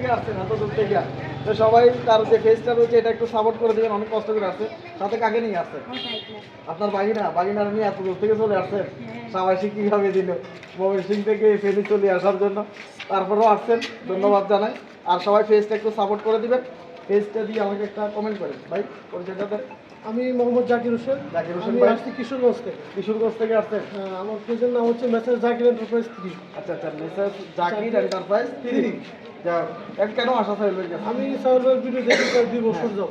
থেকে আসছেন এত দূর থেকে। তো সবাই তার যে ফেসটা রয়েছে এটা একটু সাপোর্ট করে দিবেন অনেক কষ্ট করে আসছে। সাথে কাকে নিয়ে আসছেন? আপনার বাগিনা বাগিনার নিয়ে এত দূর থেকে চলে আসছেন? সাবাসী কীভাবে দিল? ময়মনসিং থেকে ফেরি চলে আসার জন্য। তারপরেও আসছেন ধন্যবাদ জানাই। আর সবাই ফেসটা একটু সাপোর্ট করে দিবেন। ফেসটা দিয়ে আমাকে একটা কমেন্ট করেন। ভাই পরিচয়টাতে আমি মোহাম্মদ জাকির হোসেন। জাকির হোসেন আমি ভাই। আসছি কিশোরগঞ্জ থেকে। কিশোরগঞ্জ থেকে আসছেন? হ্যাঁ, আমার পেজের নাম হচ্ছে মেসেজ জাকির এন্টারপ্রাইজ থ্রি আচ্ছা আচ্ছা মেসেজ জাকির এন্টারপ্রাইজ থ্রি কেন আসা সাহেবের কাছে আমি সাহেবের ভিডিও দেখি প্রায় দুই বছর যাব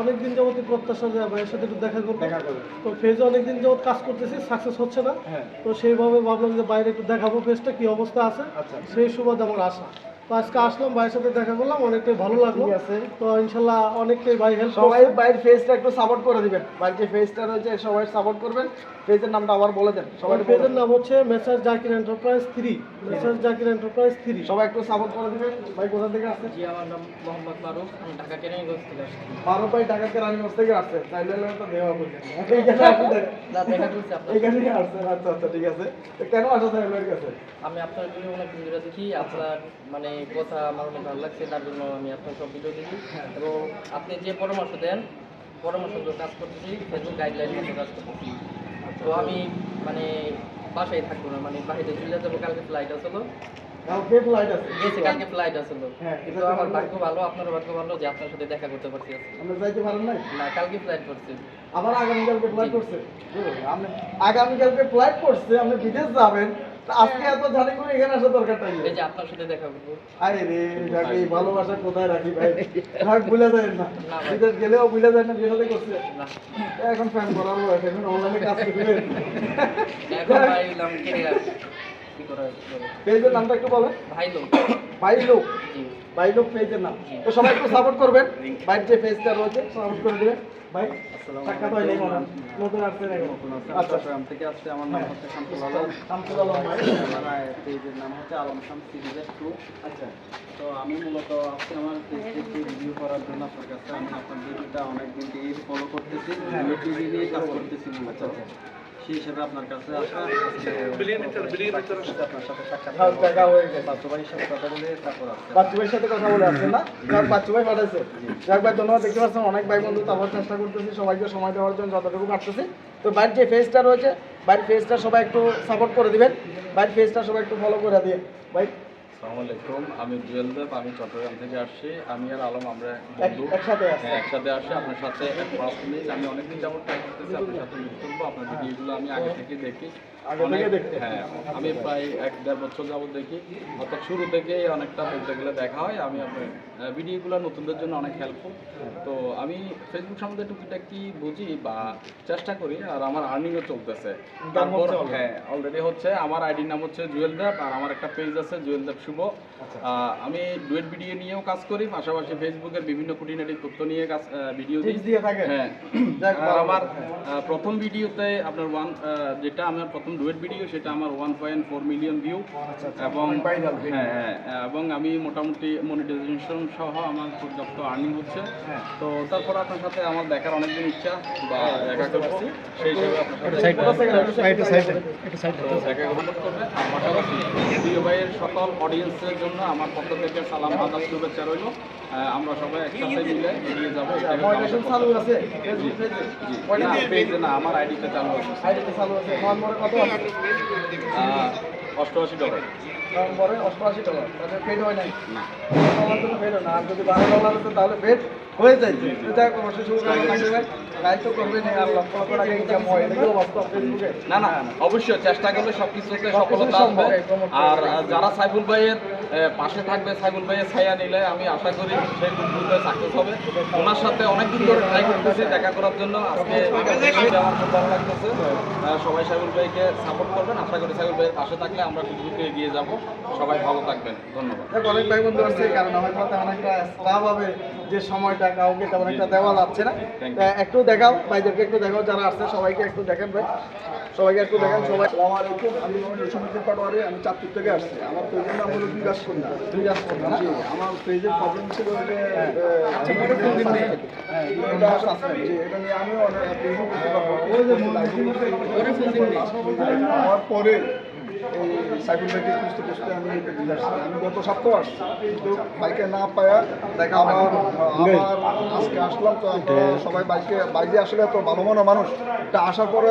অনেকদিন যাবতীয় প্রত্যাশা যায় ভাইয়ের সাথে একটু দেখা করব। দেখা করবে। তো পেজে অনেকদিন যাবত কাজ করতেছি সাকসেস হচ্ছে না। হ্যাঁ। তো সেইভাবে ভাবলাম যে বাইরে একটু দেখাবো পেজটা কি অবস্থা আছে। আচ্ছা। সেই সুবাদ আমার আশা। তো আজকে আসলাম ভাইয়ের সাথে দেখা করলাম অনেকটাই ভালো লাগল। আছে। তো ইনশাল্লাহ অনেকটাই ভাই হেল্প সবাই বাইরের ফেসটা একটু সাপোর্ট করে দিবেন। বাইরের যে ফেসটা রয়েছে সবাই সাপোর্ট করবেন। ফেসের নামটা আবার বলে দেন। সবাই পেজের নাম হচ্ছে message Zakir enterprise three message Zakir enterprise three সবাই একটু সাপোর্ট করে দিবেন। ভাই কোথা থেকে আসছেন জি আমার নাম মোহাম্মদ মারুফ। আমি ঢাকা কেরানীগঞ্জ থেকে আসছি। বারো ভাই ঢাকাকে রানীগঞ্জ থেকে আসছেন তাইলে তো দেওয়া বলছেন এইখানে আসছেন না দেখা করছি আপনার। এইখানেই আসছেন আচ্ছা আচ্ছা ঠিক আছে। তো কেন আসা সাহেবের কাছে? আমি আপনার ভিডিও অনেক ভিডিও দেখি। আপনার মানে কথা আমার অনেক ভালো লাগছে তার জন্য আমি আপনার সব ভিডিও দেখি। এবং আপনি যে পরামর্শ দেন পরামর্শ কাজ করতেছি ফেসবুক গাইডলাইন মতো কাজ করতেছি। তো আমি মানে বাসায় থাকব না মানে বাইরে চলে যাব কালকে ফ্লাইট আসলো কালকে ফ্লাইট আছে। গেছে কালকে ফ্লাইট আসলো হ্যাঁ, তো আমার ভালো। ভাগ্য ভালো আপনার ভাগ্য ভালো যে আপনার সাথে দেখা করতে পারছি। আমরা যাইতে পারেন নাই? না কালকে ফ্লাইট করছি। আবার আগামীকালকে ফ্লাইট করছে? ফ্লাইট করছে আপনি বিদেশ যাবেন আজকে এত ঝাড়ি করে এখানে আসা দরকার নাই। এই যে আপনার সাথে দেখা করব। আরে রে যাকে এই ভালোবাসা কোথায় রাখি ভাই? ভাই ভুলে যায় না। বিদেশ গেলেও ভুলে যায় না বিদেশে করছে। না। এখন ফ্যান করাবো এখন অনলাইনে কাজ করবে। এখন ভাই কেটে গেছে কি করা যাবে? পেজের নামটা একটু বলেন। ভাই লোক। ভাই লোক। জি। লোক পেজের নাম তো সবাই একটু সাপোর্ট করবেন। ভাইয়ের যে পেজটা রয়েছে সাপোর্ট করে দেবেন। ভাই সাক্ষাৎ হয়নি মনে নতুন এখন। আচ্ছা। চট্টগ্রাম থেকে আসছে। আমার নাম হচ্ছে শামসুল আলম। শামসুল আলম ভাই। আমার পেজের নাম হচ্ছে আলম শাম সিরিজের টু আচ্ছা। তো আমি মূলত আজকে আমার পেজটি রিভিউ করার জন্য আপনার কাছে আমি আপনার ভিডিওটা অনেকদিন থেকে ফলো করতেছি। টিভি নিয়ে কাজ করতেছি মূলত। সেই হিসেবে আপনার কাছে আসা আপনার সাথে সাক্ষাৎ দেখা হয়ে গেছে। বাচ্চু ভাইয়ের সাথে কথা বলে তারপর আসছে বাচ্চু ভাইয়ের সাথে কথা বলে আসছেন না? যাক বাচ্চু ভাই পাঠাইছে। যাক ভাই ধন্যবাদ। দেখতে পাচ্ছেন অনেক ভাই বন্ধু তারপর চেষ্টা করতেছি সবাইকে সময় দেওয়ার জন্য যতটুকু পারতেছি। তো বাইর যে ফেজটা রয়েছে বাইর ফেজটা সবাই একটু সাপোর্ট করে দিবেন। বাইর ফেজটা সবাই একটু ফলো করে দিয়ে। ভাই আসসালামু আলাইকুম। আমি জুয়েল দেব আমি চট্টগ্রাম থেকে আসছি। আমি আর আলম আমরা বন্ধু। একসাথে আছে হ্যাঁ আসি আপনার সাথে আমি অনেকদিন যাবত ট্রাই করতেছি আপনার সাথে মিট করব। আপনার ভিডিওগুলো আমি আগে থেকে দেখি? হ্যাঁ আমি প্রায় এক দেড় বছর যাবত দেখি। অর্থাৎ শুরু থেকেই অনেকটা বলতে গেলে দেখা হয়। আমি আপনার ভিডিওগুলো নতুনদের জন্য অনেক হেল্পফুল তো আমি ফেসবুক সম্বন্ধে টুকিটা কি বুঝি বা চেষ্টা করি আর আমার আর্নিংও চলতেছে। তারপর হ্যাঁ অলরেডি হচ্ছে। আমার আইডির নাম হচ্ছে জুয়েল দেব আর আমার একটা পেজ আছে জুয়েল দেব শুভ। আমি ডুয়েট ভিডিও নিয়েও কাজ করি পাশাপাশি ফেসবুকের বিভিন্ন খুঁটিনাটি তথ্য নিয়ে কাজ ভিডিও দিয়ে থাকে? হ্যাঁ। আমার প্রথম ভিডিওতে আপনার ওয়ান যেটা আমার প্রথম ডুয়েট ভিডিও সেটা আমার one point four million view আচ্ছা আচ্ছা। এবং হ্যাঁ হ্যাঁ এবং আমি মোটামুটি মনিটাইজেশন সহ আমার পর্যাপ্ত আর্নিং হচ্ছে। হ্যাঁ। তো তারপর আপনার সাথে আমার দেখার অনেকদিন ইচ্ছা বা দেখা করছি। সেই হিসেবে আপনার সাথে দেখা করবে আর পাশাপাশি প্রিয় ভাইয়ের সকল অডিয়েন্সের জন্য আমার পক্ষ থেকে সালাম আদাব শুভেচ্ছা রইল। আমরা সবাই একসাথে মিলে এগিয়ে যাব চালু আছে। জি। না, আমার আইডিতে চালু আছে। আইডিতে চালু আছে। কত আছে? আহ, অষ্টআশি ডলার নভেম্বরে অষ্টআশি ডলার তাহলে পেড হয় নাই। না। ডলার তো পেড হয় না। আর যদি বারো ডলার হতো তাহলে পেড হয়ে যায়। তো আর লক্ষ লক্ষ টাকা ইনকাম হয়। এটাও বাস্তব ফেসবুকে না না অবশ্যই চেষ্টা করলে সব কিছুতে সফলতা। আর যারা সাইফুল ভাইয়ের পাশে থাকবে সাইবুল ভাইয়ের ছায়া নিলে আমি আশা করি সেই দ্রুত সাকসেস হবে। ওনার সাথে অনেকদিন ধরে ট্রাই করতেছি দেখা করার জন্য। আজকে আমার খুব ভালো লাগতেছে। সবাই সাইবুল ভাইকে সাপোর্ট করবেন। আশা করি সাইবুল ভাইয়ের পাশে থাকলে আমরা গ্রুপে এগিয়ে যাব। সবাই ভালো থাকবেন। ধন্যবাদ। অনেক ভাই বন্ধু আছে, কারণ আমার কথা অনেকটা হবে যে সময়টা কাউকে তেমন একটা দেওয়া যাচ্ছে না। একটু দেখাও ভাইদেরকে একটু দেখাও যারা আসছে সবাইকে একটু দেখেন ভাই। সবাইকে একটু দেখেন সবাই। আসসালামু আলাইকুম আমি মোহাম্মদ পাটোয়ারি আমি চাঁদপুর থেকে আসছি। আমার পেজের নাম হলো বিকাশ কন্যা না? জি আমার পেজের প্রবলেম ছিল যে হ্যাঁ। আচ্ছা, এটা নিয়ে? হ্যাঁ, এটা নিয়ে আমিও অনেক পরে এই সাইকেল ভাইকে খুঁজতে খুঁজতে আমি আমি গত সপ্তাহ আসছি কিন্তু বাইকে না পায়া দেখা আমার আমার আজকে আসলাম তো সবাই বাইকে বাইকে আসলে তো ভালো মনে মানুষ। তা আসার পরে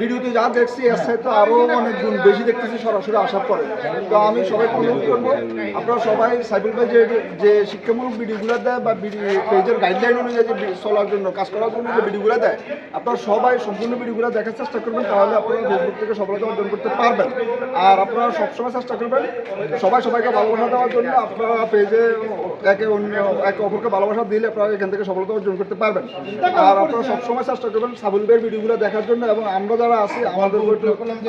ভিডিওতে যা দেখছি এর সাথে আরও অনেক গুণ বেশি দেখতেছি সরাসরি আসার পরে। তো আমি সবাই অনুরোধ করব। আপনারা সবাই সাইকেল ভাই যে যে শিক্ষামূলক ভিডিওগুলো দেয় বা পেজের গাইডলাইন অনুযায়ী যে চলার জন্য কাজ করার জন্য যে ভিডিওগুলো দেয় আপনারা সবাই সম্পূর্ণ ভিডিওগুলো দেখার চেষ্টা করবেন তাহলে আপনারা ফেসবুক থেকে সফলতা অর্জন করতে পারবেন। আর আপনারা সবসময় চেষ্টা করবেন সবাই সবাইকে ভালোবাসা দেওয়ার জন্য। আপনারা পেজে একে অন্য একে অপরকে ভালোবাসা দিলে আপনারা এখান থেকে সফলতা অর্জন করতে পারবেন। আর আপনারা সবসময় চেষ্টা করবেন সাবুল ভাইয়ের ভিডিওগুলো দেখার জন্য এবং আমরা যারা আছি আমাদের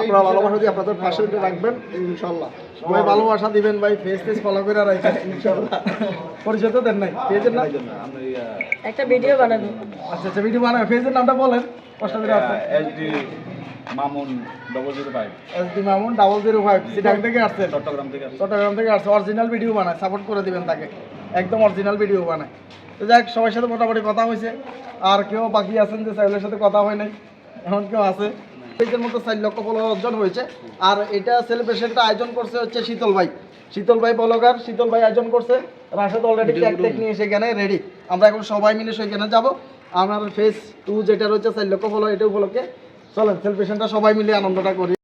আপনারা ভালোবাসা দিয়ে আপনাদের পাশে রাখবেন ইনশাল্লাহ। সবাই ভালোবাসা দিবেন ভাই ফেস টেস ফলো করে রাখেন ইনশাআল্লাহ পরিচয় তো দেন নাই। পেজের নাম? একটা ভিডিও বানাবো। আচ্ছা আচ্ছা ভিডিও বানাবে। পেজের নামটা বলেন। কষ্ট করে Mamun double zero five SD Mamun double zero five সিটাং থেকে আসছেন চট্টগ্রাম থেকে চট্টগ্রাম থেকে আসছে অরিজিনাল ভিডিও বানায় সাপোর্ট করে দিবেন তাকে। একদম অরিজিনাল ভিডিও বানায়। তো যাক সবার সাথে মোটামুটি কথা হয়েছে। আর কেউ বাকি আছেন যে সাইলের সাথে কথা হয় নাই এমন কেউ আছে? পেজের মতো চার লক্ষ ফলোয়ার অর্জন হয়েছে। আর এটা সেলিব্রেশনটা আয়োজন করছে হচ্ছে শীতল ভাই। শীতল ভাই বলগার শীতল ভাই আয়োজন করছে। রাশেদ অলরেডি ট্যাগ ট্যাগ নিয়ে সেখানে রেডি আমরা এখন সবাই মিলে সেখানে যাব। আমার ফেস টু যেটা রয়েছে চার লক্ষ ফলো এটা উপলক্ষে চলেন সেলিব্রেশনটা সবাই মিলে আনন্দটা করি।